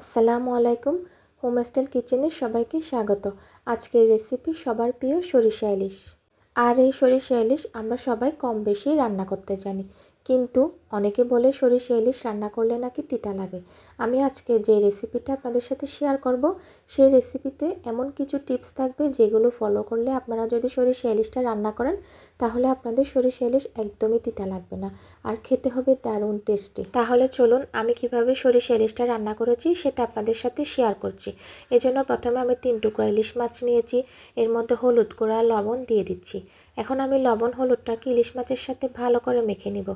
আসসালামু আলাইকুম হোমস্টাইল কিচেনে সবাইকে স্বাগত। আজকের রেসিপি সবার প্রিয় সরিষা ইলিশ। আর এই সরিষা ইলিশ আমরা সবাই কম বেশি রান্না করতে জানি। কিন্তু অনেকে বলে সরিষা ইলিশ রান্না করলে নাকি তিতা লাগে। আমি আজকে যে রেসিপিটা আপনাদের সাথে শেয়ার করব, সেই রেসিপিতে এমন কিছু টিপস থাকবে যেগুলো ফলো করলে আপনারা যদি সরিষা ইলিশটা রান্না করেন, তাহলে আপনাদের সরিষা ইলিশ একদমই তিতা লাগবে না আর খেতে হবে দারুণ টেস্টি তাহলে চলুন আমি কীভাবে সরিষা ইলিশটা রান্না করেছি সেটা আপনাদের সাথে শেয়ার করছি। এজন্য প্রথমে আমি তিন টুকরা ইলিশ মাছ নিয়েছি, এর মধ্যে হলুদ গুঁড়া, লবণ দিয়ে দিচ্ছি। এখন আমি লবণ হলুদটাকে ইলিশ মাছের সাথে ভালো করে মেখে নিব।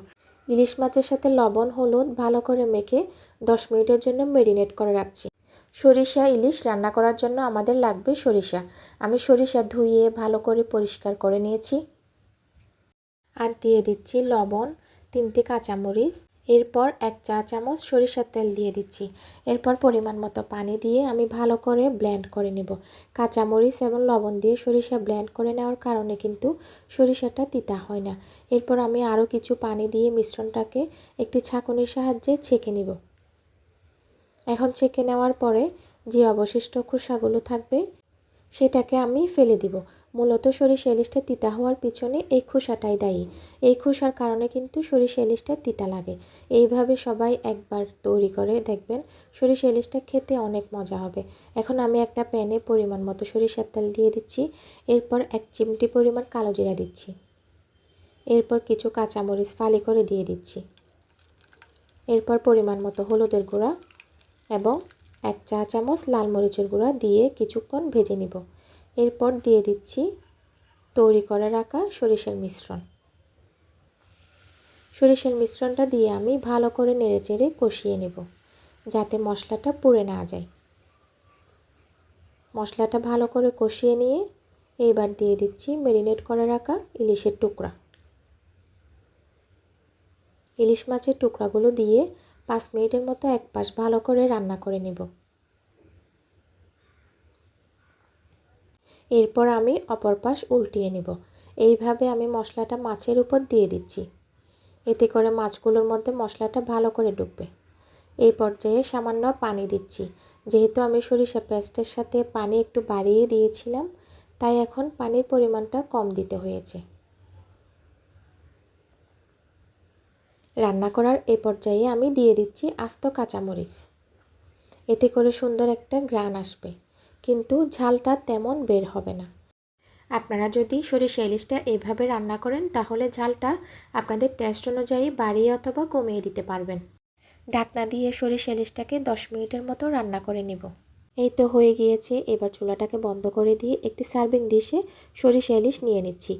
ইলিশ মাছের সাথে লবণ, হলুদ ভালো করে মেখে দশ মিনিটের জন্য মেরিনেট করে রাখছি। সরিষা, ইলিশ রান্না করার জন্য আমাদের লাগবে সরিষা। আমি সরিষা ধুয়ে ভালো করে পরিষ্কার করে নিয়েছি। আর দিয়ে দিচ্ছি লবণ, তিনটি কাঁচামরিচ এরপর এক চা চামচ সরিষার তেল দিয়ে দিচ্ছি। এরপর পরিমাণ মতো পানি দিয়ে আমি ভালো করে ব্লেন্ড করে নেব। কাঁচামরিচ এবং লবণ দিয়ে সরিষা ব্লেন্ড করে নেওয়ার কারণে কিন্তু সরিষাটা তিতা হয় না। এরপর আমি আরও কিছু পানি দিয়ে মিশ্রণটাকে একটি ছাঁকনির সাহায্যে ছেঁকে নিব। এখন ছেঁকে নেওয়ার পরে যে অবশিষ্ট খোসাগুলো থাকবে সেটাকে আমি ফেলে দিব। মূলত সরিষা ইলিশটা তিতা হওয়ার পিছনে এই খোসাটাই দায়ী। এই খোসার কারণে কিন্তু সরিষা ইলিশটা তিতা লাগে। এইভাবে সবাই একবার তৈরি করে দেখবেন সরিষা ইলিশটা খেতে অনেক মজা হবে। এখন আমি একটা প্যানে পরিমাণ মতো সরিষার তেল দিয়ে দিচ্ছি। এরপর এক চিমটি পরিমাণ কালো জিরা দিচ্ছি। এরপর কিছু কাঁচামরিচ ফালি করে দিয়ে দিচ্ছি। এরপর পরিমাণ মতো হলুদের গুঁড়া এবং এক চা চামচ লাল মরিচের গুঁড়া দিয়ে কিছুক্ষণ ভেজে নিব। এরপর দিয়ে দিচ্ছি তৈরি করে রাখা সরিষার মিশ্রণ। সরিষার মিশ্রণটা দিয়ে আমি ভালো করে নেড়ে চেড়ে কষিয়ে নেব, যাতে মশলাটা পুড়ে না যায়। মশলাটা ভালো করে কষিয়ে নিয়ে এইবার দিয়ে দিচ্ছি মেরিনেট করে রাখা ইলিশের টুকরা। ইলিশ মাছের টুকরাগুলো দিয়ে পাঁচ মিনিটের মতো এক পাশ ভালো করে রান্না করে নিব। এরপর আমি অপর পাশ উল্টিয়ে নিব। এইভাবে আমি মশলাটা মাছের উপর দিয়ে দিচ্ছি। এতে করে মাছগুলোর মধ্যে মশলাটা ভালো করে ডুববে। এই পর্যায়ে সামান্য পানি দিচ্ছি। যেহেতু আমি সরিষা পেস্টের সাথে পানি একটু বাড়িয়ে দিয়েছিলাম, তাই এখন পানির পরিমাণটা কম দিতে হয়েছে। রান্না করার এ পর্যায়ে আমি দিয়ে দিচ্ছি আস্ত কাঁচামরিচ। এতে করে সুন্দর একটা গ্রান আসবে, কিন্তু ঝালটা তেমন বের হবে না। আপনারা যদি সরিষা ইলিশটা এভাবে রান্না করেন, তাহলে ঝালটা আপনাদের টেস্ট অনুযায়ী বাড়িয়ে অথবা কমিয়ে দিতে পারবেন। ঢাকনা দিয়ে সরিষা ইলিশটাকে দশ মিনিটের মতো রান্না করে নেব। এই তো হয়ে গিয়েছে, এবার চুলাটাকে বন্ধ করে দিয়ে একটি সার্ভিং ডিশে সরিষা ইলিশ নিয়ে নিচ্ছি।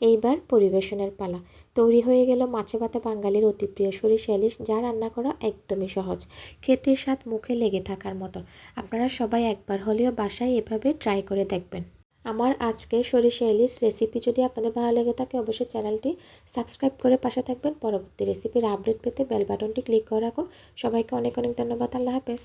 এইবার পরিবেশনের পালা। তৈরি হয়ে গেল মাছে ভাতে বাঙালির অতি প্রিয় সরিষা ইলিশ, যা রান্না করা একদমই সহজ। খেতে স্বাদ মুখে লেগে থাকার মতো। আপনারা সবাই একবার হলেও বাসায় এভাবে ট্রাই করে দেখবেন। আমার আজকে সরিষা ইলিশ রেসিপি যদি আপনাদের ভালো লেগে থাকে, অবশ্যই চ্যানেলটি সাবস্ক্রাইব করে পাশে থাকবেন। পরবর্তী রেসিপির আপডেট পেতে বেল বাটনটি ক্লিক করে রাখুন। সবাইকে অনেক অনেক ধন্যবাদ। আল্লাহ হাফেজ।